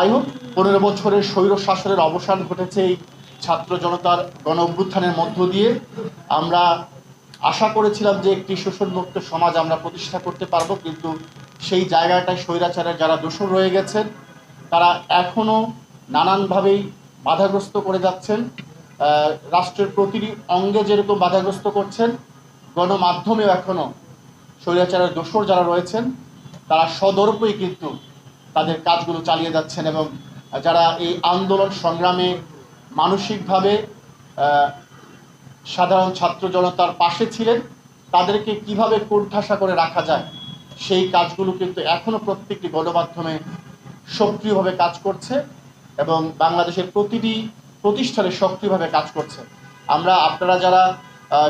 যাই হোক, পনেরো বছরের স্বৈর শাসনের অবসান ঘটেছে এই ছাত্র জনতার গণ অভ্যুত্থানের মধ্য দিয়ে। আমরা আশা করেছিলাম যে একটি শোষণমুক্ত সমাজ আমরা প্রতিষ্ঠা করতে পারব, কিন্তু সেই জায়গাটায় স্বৈরাচারের যারা দোষর রয়ে গেছেন, তারা এখনও নানানভাবেই বাধাগ্রস্ত করে যাচ্ছেন। রাষ্ট্রের প্রতিটি অঙ্গে যেরকম বাধাগ্রস্ত করছেন, গণমাধ্যমেও এখনও স্বৈরাচারের দোষর যারা রয়েছেন, তারা সদর্পই কিন্তু তাদের কাজগুলো চালিয়ে যাচ্ছেন এবং যারা এই আন্দোলন সংগ্রামে মানসিকভাবে সাধারণ ছাত্র জনতার পাশে ছিলেন, তাদেরকে কীভাবে কোণঠাসা করে রাখা যায়, সেই কাজগুলো কিন্তু এখনও প্রত্যেকটি গণমাধ্যমে সক্রিয়ভাবে কাজ করছে এবং বাংলাদেশের প্রতিটি প্রতিষ্ঠানে সক্রিয়ভাবে কাজ করছে। আমরা, আপনারা যারা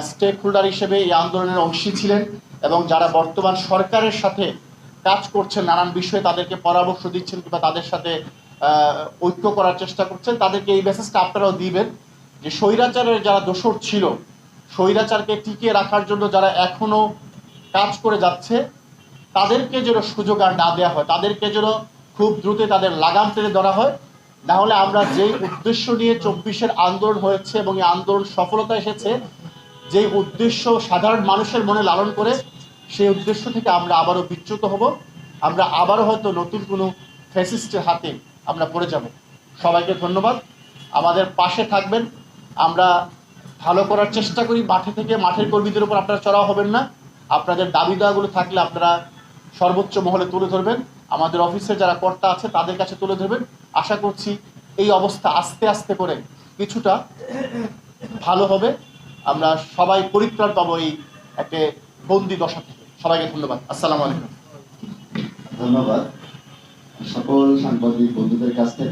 স্টেক হোল্ডার হিসেবে এই আন্দোলনের অংশী ছিলেন এবং যারা বর্তমান সরকারের সাথে কাজ করছেন, নানান বিষয়ে তাদেরকে পরামর্শ দিচ্ছেন কিংবা তাদের সাথে ঐক্য করার চেষ্টা করছেন, তাদেরকে এই মেসেজটা আপনারাও দিবেন যে স্বৈরাচারের যারা দোষর ছিল, স্বৈরাচারকে টিকিয়ে রাখার জন্য যারা এখনও কাজ করে যাচ্ছে, তাদেরকে যেন সুযোগ আর না দেওয়া হয়, তাদেরকে যেন খুব দ্রুত তাদের লাগাম টেনে ধরা হয়। না হলে আমরা যেই উদ্দেশ্য নিয়ে চব্বিশের আন্দোলন হয়েছে এবং এই আন্দোলন সফলতা এসেছে, যেই উদ্দেশ্য সাধারণ মানুষের মনে লালন করে সেই উদ্দেশ্য থেকে আমরা আবারও বিচ্যুত হব। আমরা আবারও হয়তো নতুন কোনো ফ্যাসিস্টের হাতে আমরা পড়ে যাব। সবাইকে ধন্যবাদ। আমাদের পাশে থাকবেন। আমরা ভালো করার চেষ্টা করি। মাঠে থেকে মাঠের কর্মীদের উপর আপনারা চড়াও হবেন না। আপনাদের দাবি দেওয়াগুলো থাকলে আপনারা সর্বোচ্চ মহলে তুলে ধরবেন। আমাদের অফিসে যারা কর্তা আছে, তাদের কাছে তুলে ধরবেন। আশা করছি এই অবস্থা আস্তে আস্তে করে কিছুটা ভালো হবে। আমরা সবাই পরিত্রাণ পাবো এই একটা বন্দি দশা থেকে সবাইকে ধন্যবাদ। আসসালাম আলাইকুম। ধন্যবাদ। সকল সাংবাদিক বন্ধুদের কাছ থেকে